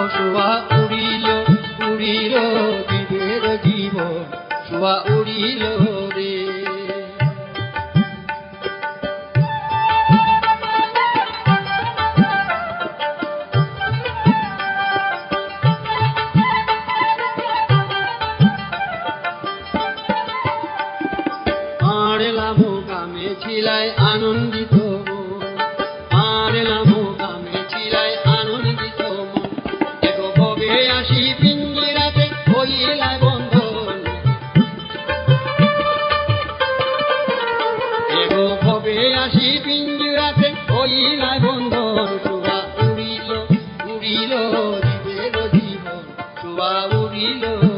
পশুয়া উড়িল উড়িল জীবের জীবন শুয়া উড়িল রে। আনন্দিত আসি পিঞ্জুরাতে ওই নাই বন্ধন শুয়া উড়িল উড়িল জীবন শুয়া উড়িল।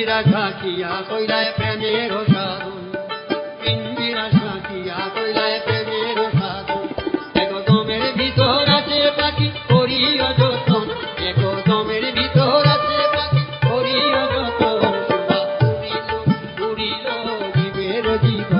রে পিঞ্জিরা সাকিয়া কইলায় প্রেমের সাধু। ইন্দিরা সাকিয়া কইলায় প্রেমের সাধন একদমের ভিতর আছে পাখি করিও যতন। একদমের ভিতর আছে পাখি করিও যতন। উড়িল উড়িল জীবের জীবন।